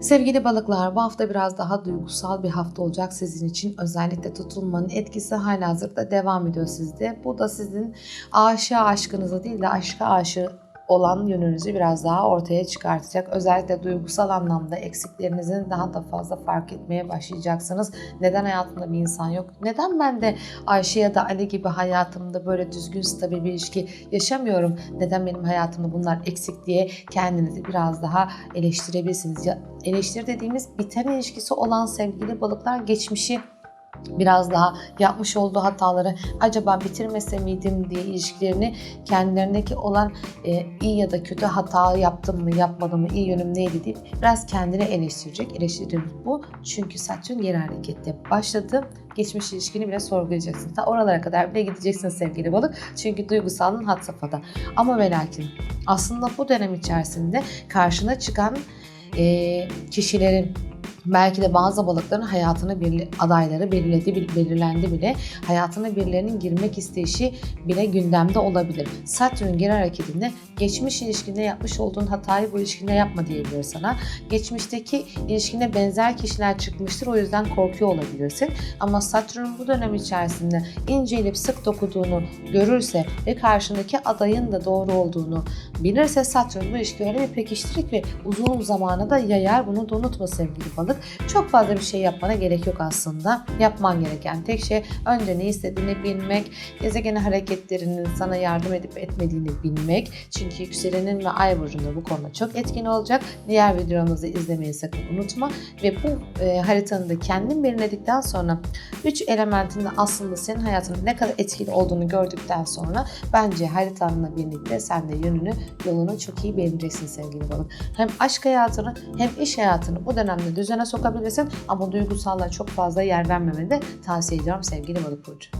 Sevgili balıklar bu hafta biraz daha duygusal bir hafta olacak sizin için. Özellikle tutulmanın etkisi halihazırda devam ediyor sizde. Bu da sizin aşığa aşkınızı değil de aşka aşığı olan yönünüzü biraz daha ortaya çıkartacak. Özellikle duygusal anlamda eksiklerinizin daha da fazla fark etmeye başlayacaksınız. Neden hayatımda bir insan yok? Neden ben de Ayşe ya da Ali gibi hayatımda böyle düzgün, stabil bir ilişki yaşamıyorum? Neden benim hayatımda bunlar eksik diye kendinizi biraz daha eleştirebilirsiniz. Ya, eleştiri dediğimiz biten ilişkisi olan sevgili balıklar geçmişi biraz daha yapmış olduğu hataları acaba bitirmese miydim diye ilişkilerini kendilerindeki olan e, iyi ya da kötü hata yaptım mı yapmadım mı iyi yönüm neydi deyip biraz kendini eleştirecek. Eleştirimiz bu. Çünkü Satürn geri harekette başladı. Geçmiş ilişkini bile sorgulayacaksın. Ta oralara kadar bile gideceksin sevgili balık. Çünkü duygusallığın had safhada. Ama ve lakin aslında bu dönem içerisinde karşına çıkan e, kişilerin belki de bazı balıkların hayatını bir, adayları belirledi, belirlendi bile. Hayatına birilerinin girmek isteyişi bile gündemde olabilir. Satürn geri hareketinde geçmiş ilişkinde yapmış olduğun hatayı bu ilişkinde yapma diyebilir sana. Geçmişteki ilişkine benzer kişiler çıkmıştır o yüzden korkuyor olabilirsin. Ama Satürn bu dönem içerisinde inceleyip sık dokuduğunu görürse ve karşındaki adayın da doğru olduğunu bilirse Satürn bu ilişkileri pekiştirir ve uzun zamana da yayar. Bunu da unutma sevgili balık. Çok fazla bir şey yapmana gerek yok aslında. Yapman gereken tek şey önce ne istediğini bilmek, gezegen hareketlerinin sana yardım edip etmediğini bilmek. Çünkü yükselenin ve ay burcunda bu konuda çok etkin olacak. Diğer videomuzu izlemeyi sakın unutma. Ve bu e, haritanı da kendin belirledikten sonra 3 elementin de aslında senin hayatında ne kadar etkili olduğunu gördükten sonra bence haritanla birlikte sen de yönünü, yolunu çok iyi belirleyeceksin sevgili balık. Hem aşk hayatını hem iş hayatını bu dönemde düzene sokabilirsin ama duygusallığa çok fazla yer vermemeni de tavsiye ediyorum sevgili balık burcu.